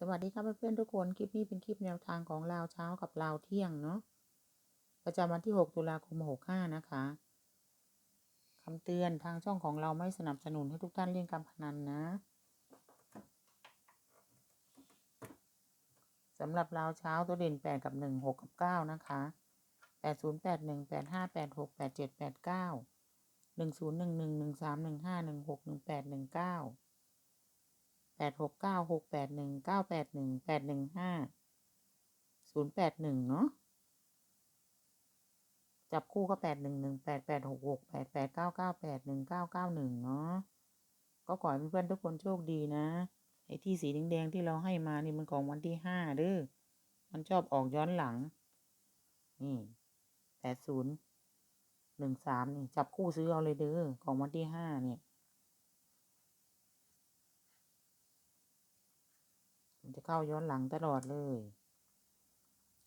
สวัสดีครับเพื่อนๆทุกคน คลิปนี้เป็นคลิปแนวทางของลาวเช้ากับลาวเที่ยงเนาะประจำวันที่ 6 ตุลาคม 65 นะคะคำเตือนทางช่องของเราไม่สนับสนุนให้ทุกท่านเล่นการพนันนะสำหรับลาวเช้าตัวเด่น 8 กับ 1 6 กับ 9 นะคะ 80 81 85 86 87 89 10 11 13 15 16 18 19 แปดหกเก้าหกแปดหนึ่งเก้าแปดหนึ่งแปดหนึ่งห้าศูนย์แปดหนึ่งเนาะจับคู่ก็แปดหนึ่งหนึ่งแปดแปดหกหกแปดแปดเก้าเก้าแปดหนึ่งเก้าเก้าหนึ่งเนาะก็ขอให้เพื่อนๆทุกคนโชคดีนะไอ้ที่สีแดงๆที่เราให้มานี่มันของวันที่ห้าเด้อมันชอบออกย้อนหลัง นี่แปดศูนย์หนึ่งสามนี่ จับคู่ซื้อเอาเลยเด้อของวันที่ห้าเนี่ย มันจะเข้าย้อนหลังตลอดเลย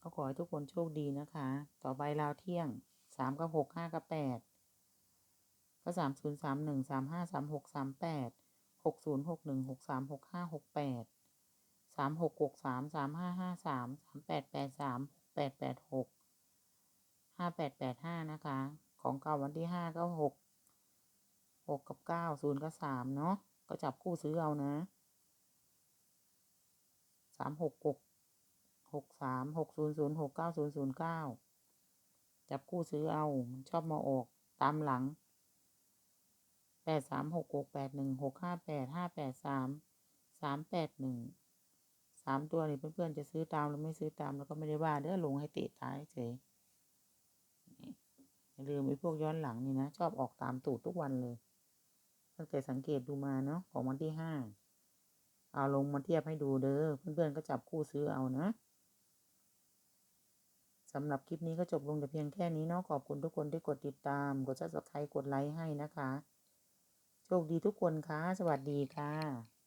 ก็ขอให้ทุกคนโชคดีนะคะ ต่อไปราวเที่ยงสามกับหกห้ากับแปดก็สามศูนย์สามหนึ่งสามห้าสามหกสามแปดหกศูนย์หกหนึ่งหกสามหกห้าหกแปดสามหกหกสามสามห้าห้าสามสามแปดแปดสามแปดแปดหกห้าแปดแปดห้านะคะ ของเก่าวันที่ห้าก็หกหกกับเก้าศูนย์กับสามเนาะก็จับคู่ซื้อเอานะามหกหกหกสามหกศูนย์ศูนย์หกเก้าศูนย์ศูนย์เก้าจับคู่ซื้อเอาชอบมาออกตามหลังแปดสามหกหกแปดหนึ่งหกห้าแปดห้าแปดสามสามแปดหนึ่งสามตัวนี่เพื่อนๆจะซื้อตามหรือไม่ซื้อตามแล้วก็ไม่ได้ว่าเด้อลงให้เตะท้ายเฉยอย่าลืมไอ้พวกย้อนหลังนี่นะ ชอบออกตามตูดทุกวันเลยตั้งแต่สังเกตดูมาเนาะของวันที่ห้า เอาลงมาเทียบให้ดูเด้อเพื่อนๆก็จับคู่ซื้อเอานะสำหรับคลิปนี้ก็จบลงแต่เพียงแค่นี้เนาะขอบคุณทุกคนที่กดติดตาม กดซับสไครต์กดไลค์ให้นะคะ โชคดีทุกคนค่ะ สวัสดีค่ะ